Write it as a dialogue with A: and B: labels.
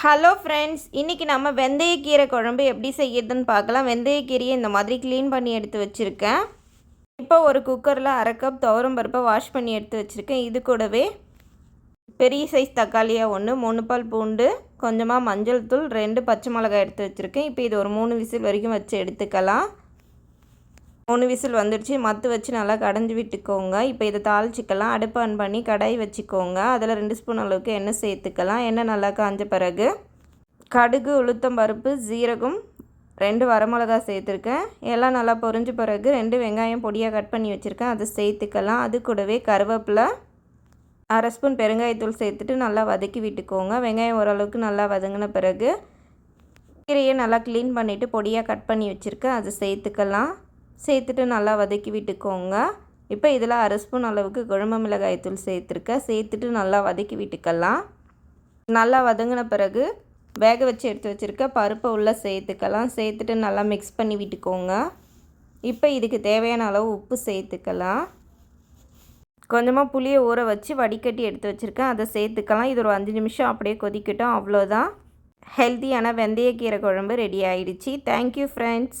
A: Hello friends இன்றைக்கி நம்ம வெந்தயக்கீரை குழம்பு எப்படி செய்யறதுன்னு பார்க்கலாம். வெந்தயக்கீரையை இந்த மாதிரி க்ளீன் பண்ணி எடுத்து வச்சுருக்கேன். இப்போ ஒரு குக்கரில் அரை கப் துவரம் பருப்பை வாஷ் பண்ணி எடுத்து வச்சுருக்கேன். இது கூடவே பெரிய சைஸ் தக்காளியாக ஒன்று மூணு பால் பூண்டு கொஞ்சமாக மஞ்சள் தூள் ரெண்டு பச்சை மிளகாய் எடுத்து வச்சுருக்கேன். இப்போ இது ஒரு மூணு விசில் வரைக்கும் வச்சு எடுத்துக்கலாம். மூணு விசில் வந்துடுச்சு. மத்து வச்சு நல்லா கடைஞ்சி விட்டுக்கோங்க. இப்போ இதை தாளிச்சிக்கலாம். அடுப்பு ஆன் பண்ணி கடாய் வச்சுக்கோங்க. அதில் ரெண்டு ஸ்பூன் அளவுக்கு எண்ணெய் சேர்த்துக்கலாம். எண்ணெய் நல்லா காஞ்ச பிறகு கடுகு உளுத்தம் பருப்பு ஜீரகம் ரெண்டு வரமிளகா சேர்த்துருக்கேன். எல்லாம் நல்லா பொறிஞ்ச பிறகு ரெண்டு வெங்காயம் பொடியாக கட் பண்ணி வச்சுருக்கேன். அதை சேர்த்துக்கலாம். அது கூடவே கருவேப்பிலை அரை ஸ்பூன் பெருங்காயத்தூள் சேர்த்துட்டு நல்லா வதக்கி விட்டுக்கோங்க. வெங்காயம் ஓரளவுக்கு நல்லா வதங்கின பிறகு கீரையை நல்லா க்ளீன் பண்ணிவிட்டு பொடியாக கட் பண்ணி வச்சுருக்கேன். அதை சேர்த்துக்கலாம். சேர்த்துட்டு நல்லா வதக்கி விட்டுக்கோங்க. இப்போ இதில் அரை ஸ்பூன் அளவுக்கு குழம்பு மிளகாய் தூள் சேர்த்துருக்கேன். சேர்த்துட்டு நல்லா வதக்கி விட்டுக்கலாம். நல்லா வதங்கின பிறகு வேக வச்சு எடுத்து வச்சுருக்க பருப்பை உள்ளே சேர்த்துக்கலாம். சேர்த்துட்டு நல்லா மிக்ஸ் பண்ணி விட்டுக்கோங்க. இப்போ இதுக்கு தேவையான அளவு உப்பு சேர்த்துக்கலாம். கொஞ்சமாக புளியை ஊற வச்சு வடிகட்டி எடுத்து வச்சுருக்கேன். அதை சேர்த்துக்கலாம். இது ஒரு அஞ்சு நிமிஷம் அப்படியே கொதிக்கட்டும். அவ்வளோதான். ஹெல்த்தியான வெந்தயக்கீரை குழம்பு ரெடி ஆகிடுச்சி தேங்க்யூ ஃப்ரெண்ட்ஸ்